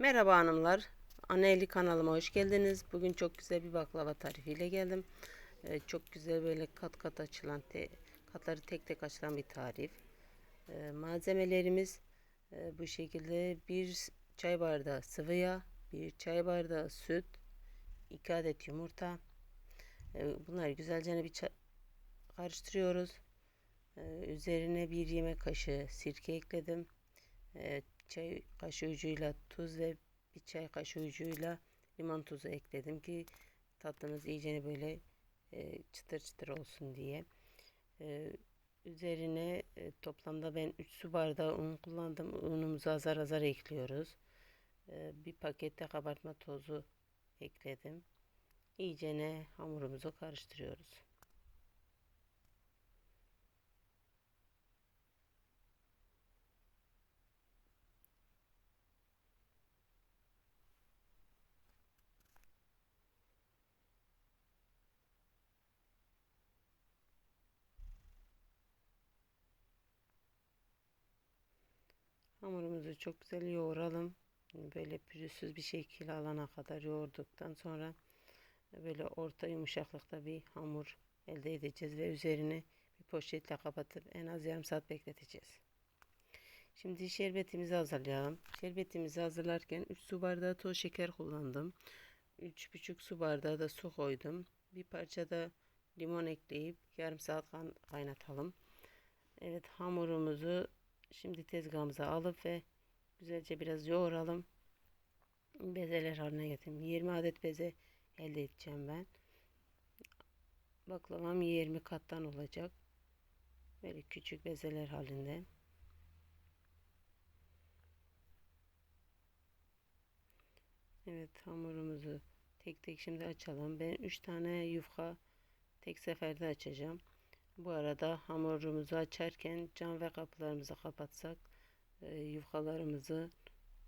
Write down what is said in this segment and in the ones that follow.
Merhaba hanımlar. Anneeli kanalıma hoş geldiniz. Bugün çok güzel bir baklava tarifiyle geldim. Ee, çok güzel böyle kat kat açılan, te- katları tek tek açılan bir tarif. Ee, malzemelerimiz e, bu şekilde bir çay bardağı sıvı yağ, bir çay bardağı süt, iki adet yumurta. Ee, bunları güzelce bir karıştırıyoruz. Ee, üzerine bir yemek kaşığı sirke ekledim. Ee, çay kaşığı ucuyla tuz ve bir çay kaşığı ucuyla limon tuzu ekledim ki tatlımız iyice böyle e, çıtır çıtır olsun diye. Ee, üzerine e, toplamda ben 3 su bardağı un kullandım. Unumuzu azar azar ekliyoruz. Ee, bir pakette kabartma tozu ekledim. İyicene hamurumuzu karıştırıyoruz. Hamurumuzu çok güzel yoğuralım. Böyle pürüzsüz bir şekil alana kadar yoğurduktan sonra böyle orta yumuşaklıkta bir hamur elde edeceğiz ve üzerine bir poşetle kapatıp en az yarım saat bekleteceğiz. Şimdi şerbetimizi hazırlayalım. Şerbetimizi hazırlarken 3 su bardağı toz şeker kullandım. 3,5 su bardağı da su koydum. Bir parça da limon ekleyip yarım saat kaynatalım. Evet hamurumuzu Şimdi tezgahımıza alıp ve güzelce biraz yoğuralım. Bezeler haline getireyim. 20 adet beze elde edeceğim ben. Baklavam 20 kattan olacak. Böyle küçük bezeler halinde. Evet hamurumuzu tek tek şimdi açalım. Ben 3 tane yufka tek seferde açacağım. Bu arada hamurumuzu açarken cam ve kapılarımızı kapatsak e, yufkalarımızı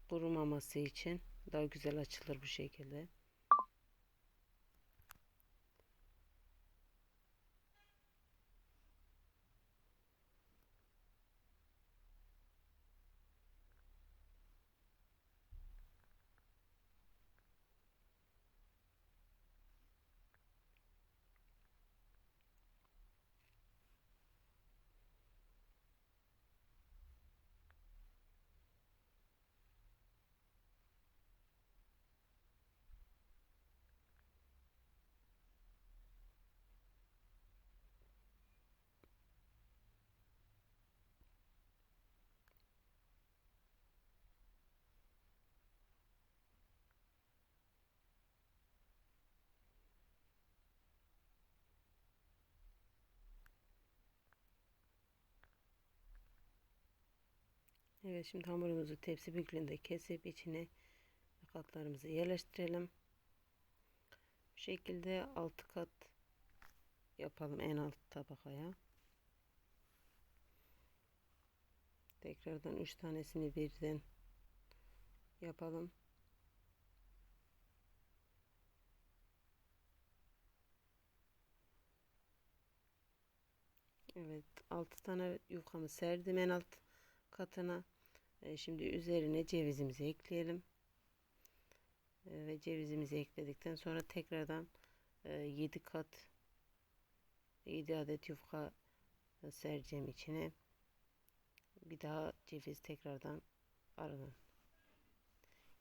kurumaması için daha güzel açılır bu şekilde. Evet şimdi hamurumuzu tepsi büyüklüğünde kesip içine katlarımızı yerleştirelim. Bu şekilde 6 kat yapalım en alt tabakaya. Tekrardan 3 tanesini birden yapalım. Evet 6 tane yufkamı serdim en alt katına. E, şimdi üzerine cevizimizi ekleyelim. E, ve cevizimizi ekledikten sonra tekrardan e, 7 kat 7 adet yufka sereceğim içine. Bir daha ceviz tekrardan aradan.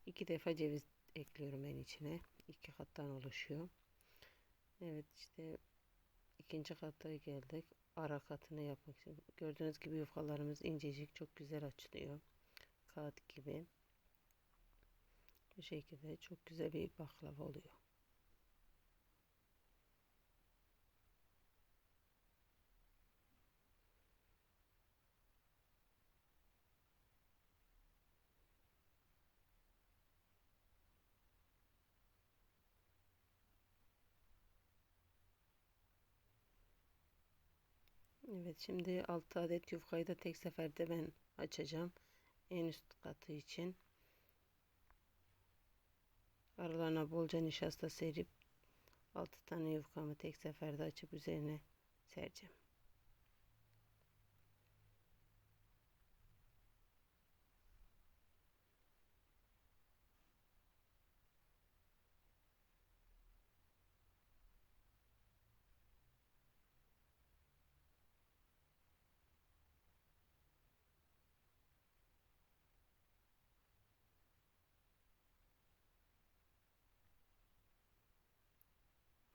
iki defa ceviz ekliyorum ben içine. iki kattan oluşuyor. Evet işte ikinci kata geldik ara katını yapmak için. Gördüğünüz gibi yufkalarımız incecik çok güzel açılıyor. Kağıt gibi. Bu şekilde çok güzel bir baklava oluyor. Evet şimdi 6 adet yufkayı da tek seferde ben açacağım. En üst katı için. Aralarına bolca nişasta serip 6 tane yufkamı tek seferde açıp üzerine sereceğim.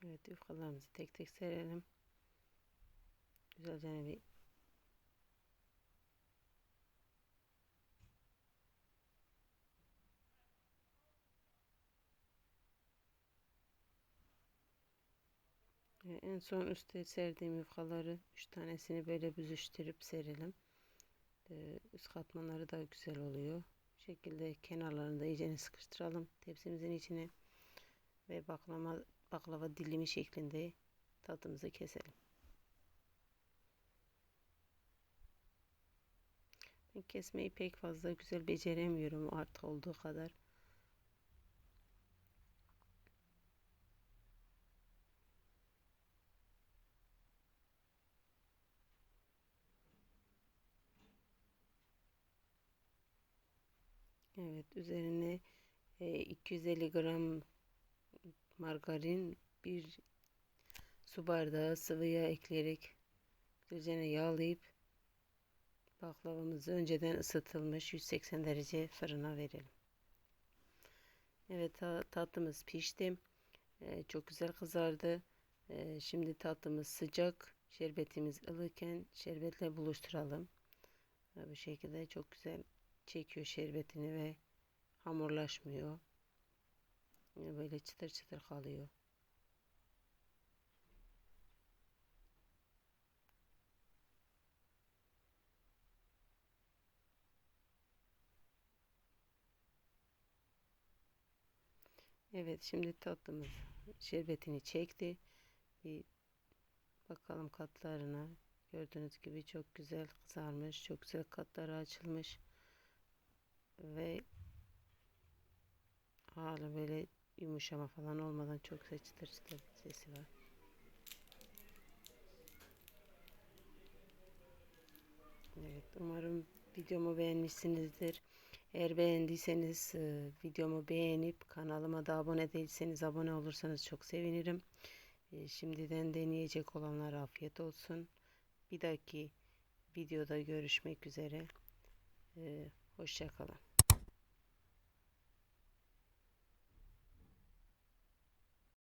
Evet yufkalarımızı tek tek serelim. Güzelce bir en son üstte serdiğim yufkaları 3 tanesini böyle büzüştürüp serelim. Ee, üst katmanları da güzel oluyor. Bu şekilde kenarlarını da iyice sıkıştıralım tepsimizin içine ve baklava baklava dilimi şeklinde tadımızı keselim. Ben kesmeyi pek fazla güzel beceremiyorum artık olduğu kadar. Evet üzerine e, 250 gram margarin bir su bardağı sıvı yağ ekleyerek güzelce yağlayıp baklavamızı önceden ısıtılmış 180 derece fırına verelim. Evet tatlımız pişti. Ee, çok güzel kızardı. Ee, şimdi tatlımız sıcak. Şerbetimiz ılıkken şerbetle buluşturalım. Ee, bu şekilde çok güzel çekiyor şerbetini ve hamurlaşmıyor. Böyle çıtır çıtır kalıyor. Evet şimdi tatlımız şerbetini çekti. Bir bakalım katlarına. Gördüğünüz gibi çok güzel kızarmış. Çok güzel katları açılmış. Ve hala böyle yumuşama falan olmadan çok çıtır çıtır sesi var. Evet umarım videomu beğenmişsinizdir. Eğer beğendiyseniz e, videomu beğenip kanalıma da abone değilseniz abone olursanız çok sevinirim. E, şimdiden deneyecek olanlara afiyet olsun. Bir dahaki videoda görüşmek üzere. E, Hoşçakalın.